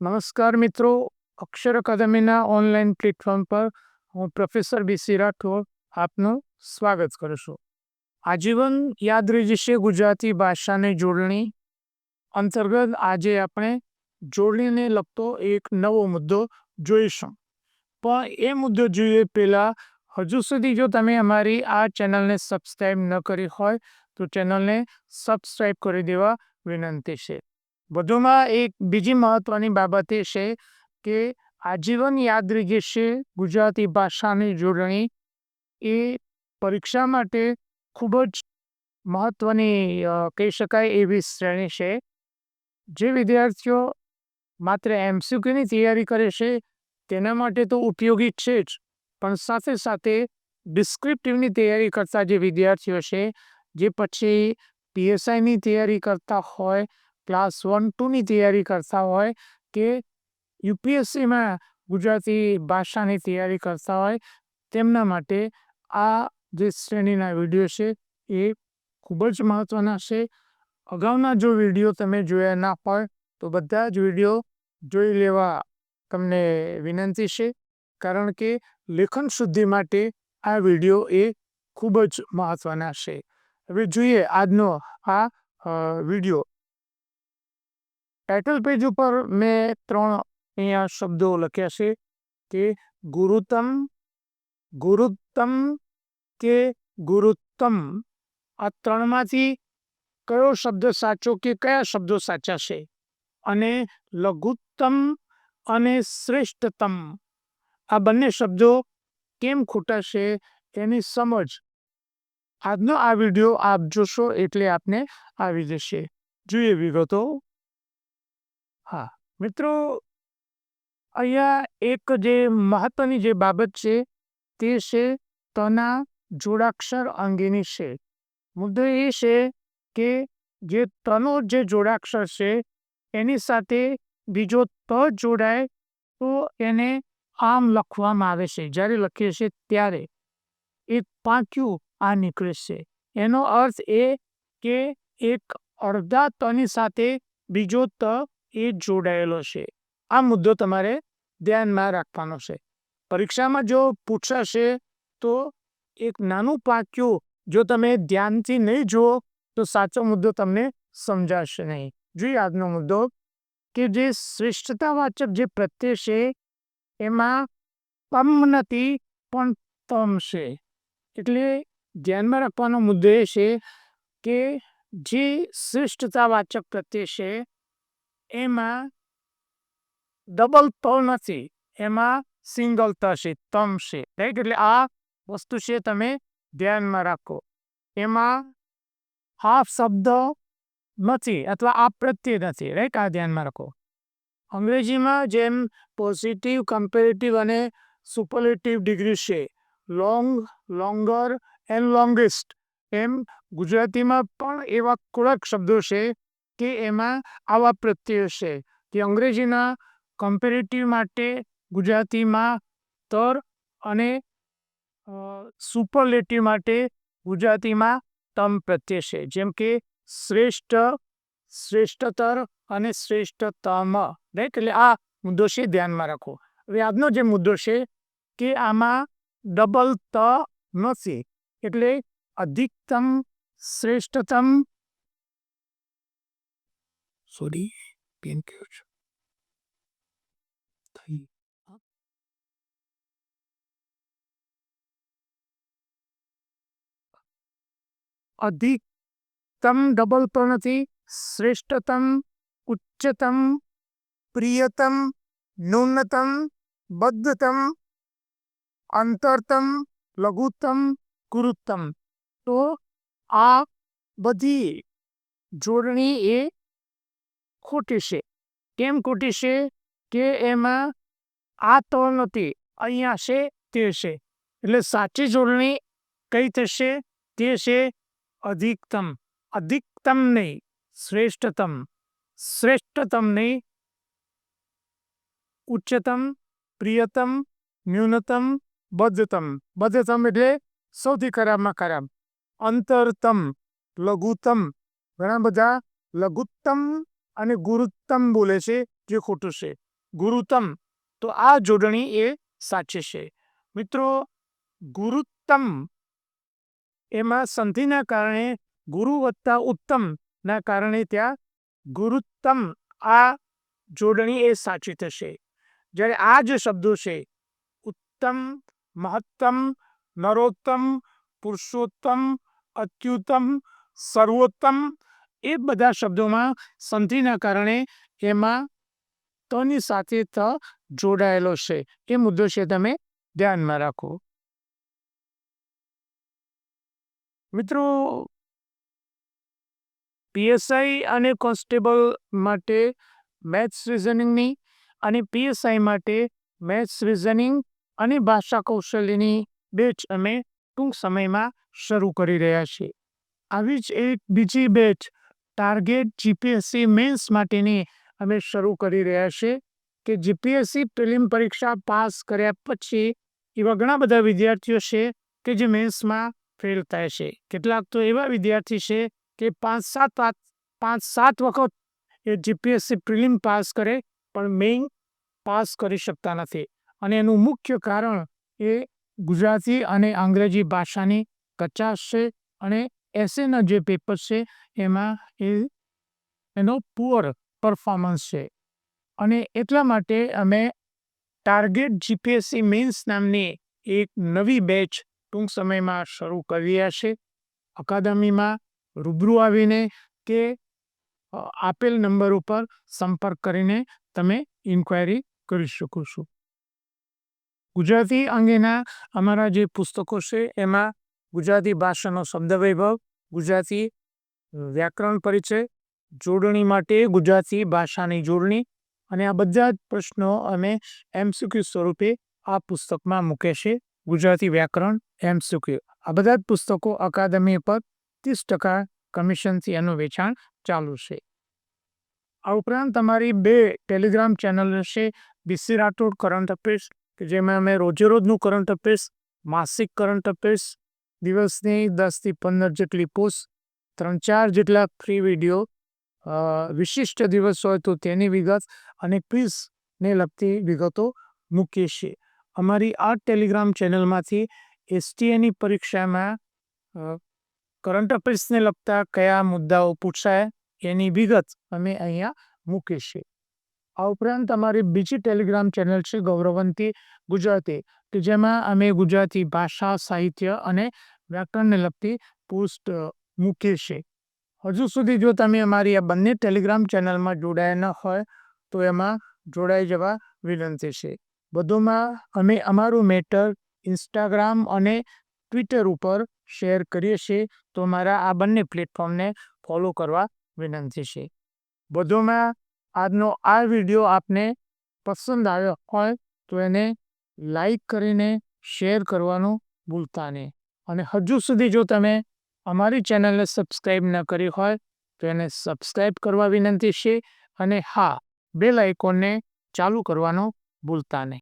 નમસ્કાર મિત્રો. અક્ષર અકાદમીના online platform પર હું પ્રોફેસર બીસી રાઠોડ આપનું સ્વાગત કરું છું. આજીવન યાદ રહી જશે ગુજરાતી ભાષાની જોડણી અંતર્ગત આજે આપણે જોડણીને લગતો એક નવો મુદ્દો જોઈશું. પણ એ મુદ્દો જોઈએ પહેલાં હજુ સુધી જો તમે અમારી આ ચેનલને સબસ્ક્રાઈબ ન કરી હોય તો ચેનલને સબસ્ક્રાઈબ કરી દેવા વિનંતી છે. વધુમાં એક બીજી મહત્વની બાબત એ છે કે આજીવન યાદ રહી જશે ગુજરાતી ભાષાની જોડણી. એ પરીક્ષા માટે ખૂબ જ મહત્વની કહી શકાય એવી શ્રેણી છે. જે વિદ્યાર્થીઓ માત્ર એમસીક્યુની તૈયારી કરે છે, તેના માટે તો ઉપયોગી છે જ. પણ સાથે સાથે ડિસ્ક્રિપ્ટિવની તૈયારી કરતા જે વિદ્યાર્થીઓ છે, જે પછી પીએસઆઈની તૈયારી કરતા હોય ક્લાસ વન ટુની તૈયારી કરતા હોય કે યુપીએસસીમાં ગુજરાતી ભાષાની તૈયારી કરતા હોય તેમના માટે આ જે શ્રેણીના વીડિયો છે એ ખૂબ જ મહત્ત્વના છે. અગાઉના જો વીડિયો તમે જોયા ના હોય તો બધા જ વીડિયો જોઈ લેવા તમને વિનંતી છે, કારણ કે લેખન શુદ્ધિ માટે આ વીડિયો એ ખૂબ જ મહત્ત્વના છે. હવે જોઈએ આજનો આ વીડિયો ટાઇટલ પેજ ઉપર મેં ત્રણ અહીંયા શબ્દો લખ્યા છે કે ગુરુતમ ગુરુત્તમ કે ગુરુત્તમ. આ ત્રણમાંથી કયો શબ્દ સાચો કે કયા શબ્દો સાચા છે? અને લઘુત્તમ અને શ્રેષ્ઠતમ. આ બંને શબ્દો કેમ ખોટા છે એની સમજ આજનો આ વીડિયો આપ જોશો એટલે આપને આવી જશે. જોઈએ વિગતો. હા, મિત્રો, અહીંયા એક જે મહત્વની જે બાબત છે તે છે તના જોડાક્ષર અંગેની છે. મુદ્દો એ છે કે જે તનો જે જોડાક્ષર છે એની સાથે બીજો ત જોડાય તો એને આમ લખવામાં આવે છે. જ્યારે લખીએ છીએ ત્યારે એક પાંખ્યું આ નીકળે છે. એનો અર્થ એ કે એક અડધા તની સાથે બીજો ત એ જોડાયેલો છે. આ મુદ્દો તમારે ધ્યાનમાં રાખવાનો છે. પરીક્ષામાં જો પૂછાશે તો એક નાનું પાક્યું જો તમે ધ્યાનથી નહીં જુઓ તો સાચો મુદ્દો તમને સમજાશે નહીં. જોઈએ આજનો મુદ્દો કે જે શ્રેષ્ઠતાવાચક જે પ્રત્યય છે એમાં તમ નથી પણ તમ છે. એટલે ધ્યાનમાં રાખવાનો મુદ્દો એ છે કે જે શ્રેષ્ઠતાવાચક પ્રત્યય છે એમાં ડબલ ત નથી, એમાં સિંગલ ત છે તમ છે રાઈટ એટલે આ વસ્તુ છે તમે ધ્યાનમાં રાખો. એમાં હાફ શબ્દ નથી અથવા આ પ્રત્યય નથી રાઈટ આ ધ્યાનમાં રાખો. અંગ્રેજીમાં જેમ પોઝિટિવ કમ્પેરેટિવ અને સુપરલેટિવ ડિગ્રી છે લોંગ લોંગર એન્ડ લોંગેસ્ટ એમ ગુજરાતીમાં પણ એવા થોડાક શબ્દો છે કે એમાં આવા પ્રત્યયો છે. કે અંગ્રેજીના કમ્પેરેટિવ માટે ગુજરાતીમાં તર અને સુપરલેટિવ માટે ગુજરાતીમાં તમ પ્રત્યય છે. જેમ કે શ્રેષ્ઠ, શ્રેષ્ઠતર અને શ્રેષ્ઠતમ. રાઈટ? એટલે આ મુદ્દો છે ધ્યાનમાં રાખો. હવે આજનો જે મુદ્દો છે કે આમાં ડબલ ત નથી. એટલે અધિકતમ, શ્રેષ્ઠતમ થઈ અધિકતમ ડબલ પણ નથી શ્રેષ્ઠતમ ઉચ્ચતમ પ્રિયતમ ન્યૂનતમ બદ્ધતમ અંતરતમ લઘુત્તમ ગુરુત્તમ તો આ બધી જોડણી એ ખોટી છે કેમ ખોટી છે કે એમાં આ તો નથી અહીંયા છે, તે છે. એટલે સાચી જોડણી કઈ થશે? તે છે અધિકતમ. અધિકતમ નહીં, શ્રેષ્ઠતમ. શ્રેષ્ઠતમ નહીં, ઉચ્ચતમ, પ્રિયતમ, ન્યૂનતમ બદ્ધતમ બદ્ધતમ એટલે સૌથી ખરાબમાં ખરાબ. અંતરતમ, લઘુત્તમ. ઘણા બધા લઘુત્તમ અને ગુરુત્તમ બોલે છે જે ખોટું છે. ગુરુત્તમ, તો આ જોડણી એ સાચી છે. મિત્રો, ગુરુત્તમ એમાં સંધિના કારણે, ગુરુ વત્તા ઉત્તમના કારણે ત્યાં ગુરુત્તમ આ જોડણી એ સાચી થશે. જ્યારે આ જે શબ્દો છે, ઉત્તમ, મહત્તમ, નરોત્તમ, પુરુષોત્તમ, અત્યુત્તમ, સર્વોત્તમ એ બધા શબ્દોમાં સંધિના કારણે એમાં તની સાથે ત જોડાયેલો છે. એ મુદ્દો છે તમે ધ્યાનમાં રાખો. મિત્રો પીએસઆઈ અને કોન્સ્ટેબલ માટે મેથ્સ રિઝનિંગની અને પીએસઆઈ માટે મેથ્સ રિઝનિંગ અને ભાષા કૌશલ્યની બેચ અમે ટૂંક સમયમાં શરૂ કરી રહ્યા છીએ. આવી જ એક બીજી બેચ ટાર્ગેટ જીપીએસસી મેન્સ માટેની અમે શરૂ કરી રહ્યા છીએ કે જીપીએસસી પ્રિલિમ પરીક્ષા પાસ કર્યા પછી એવા ઘણા બધા વિદ્યાર્થીઓ છે કે જે મેન્સમાં ફેલ થાય છે. કેટલાક તો એવા વિદ્યાર્થી છે કે પાંચ સાત પાંચ સાત વખત એ જીપીએસસી પ્રિલિમ પાસ કરે પણ મેઇન પાસ કરી શકતા નથી. અને એનું મુખ્ય કારણ એ ગુજરાતી અને અંગ્રેજી ભાષાની કચાશ છે અને એસેના જે પેપર છે એમાં એ એનો પુઅર પરફોર્મન્સ છે અને એટલા માટે અમે ટાર્ગેટ જીપીએસસી મેન્સ નામની એક નવી બેચ ટૂંક સમયમાં શરૂ કરી રહ્યા છે અકાદમીમાં રૂબરૂ આવીને કે આપેલ નંબર ઉપર સંપર્ક કરીને તમે ઇન્ક્વાયરી કરી શકો છો ગુજરાતી અંગેના અમારા જે પુસ્તકો છે એમાં ગુજરાતી ભાષાનો શબ્દ વૈભવ ગુજરાતી વ્યાકરણ પરિચય, જોડણી માટે ગુજરાતી ભાષાની જોડણી અને આ બધા જ પ્રશ્નો અમે એમસીક્યુ સ્વરૂપે આ પુસ્તકમાં મૂકે છે. ગુજરાતી વ્યાકરણ એમસીક્યુ આ બધા જ પુસ્તકો અકાદમી પર ત્રીસ ટકા કમિશનથી એનું વેચાણ ચાલુ છે. આ ઉપરાંત તમારી બે ટેલિગ્રામ ચેનલ છે બીસી રાઠોડ કરંટ અફેર્સ કે જેમાં અમે રોજે રોજનું કરંટ અફેર્સ માસિક કરંટ અફેર્સ દિવસની દસથી પંદર જેટલી પોસ્ટ ત્રણ ચાર જેટલા ફ્રી વીડિયો વિશિષ્ટ દિવસ હોય તો તેની વિગત અને ક્વિઝને લગતી વિગતો મૂકીએ છીએ. અમારી આ ટેલિગ્રામ ચેનલમાંથી એસટીએની પરીક્ષામાં કરંટ અફેર્સને લગતા કયા મુદ્દાઓ પૂછાય એની વિગત અમે અહીંયા મૂકીએ છીએ. આ ઉપરાંત અમારી બીજી ટેલિગ્રામ ચેનલ છે ગૌરવંતી ગુજરાતી. કે જેમાં અમે ગુજરાતી ભાષા, સાહિત્ય અને વ્યાકરણને લગતી પોસ્ટ મૂકીએ છીએ. હજુ સુધી જો તમે અમારી આ બંને ટેલિગ્રામ ચેનલમાં જોડાયા ન હોય, તો એમાં જોડાઈ જવા વિનંતી છે. બધુંમાં અમે અમારું મેટર ઇન્સ્ટાગ્રામ અને ટ્વિટર ઉપર શેર કરીએ છીએ, તો મારા આ બંને પ્લેટફોર્મને ફોલો કરવા વિનંતી છે. વધુમાં આજનો આ વીડિયો આપને પસંદ આવ્યો હોય, તો એને લાઈક કરીને શેર કરવાનું ભૂલતા નહીં. અને હજુ સુધી જો તમે અમારી ચેનલને સબસ્ક્રાઈબ ન કરી હોય, તો એને સબસ્ક્રાઈબ કરવા વિનંતી છે અને હા, બેલ આઇકોનને ચાલુ કરવાનું ભૂલતા નહીં.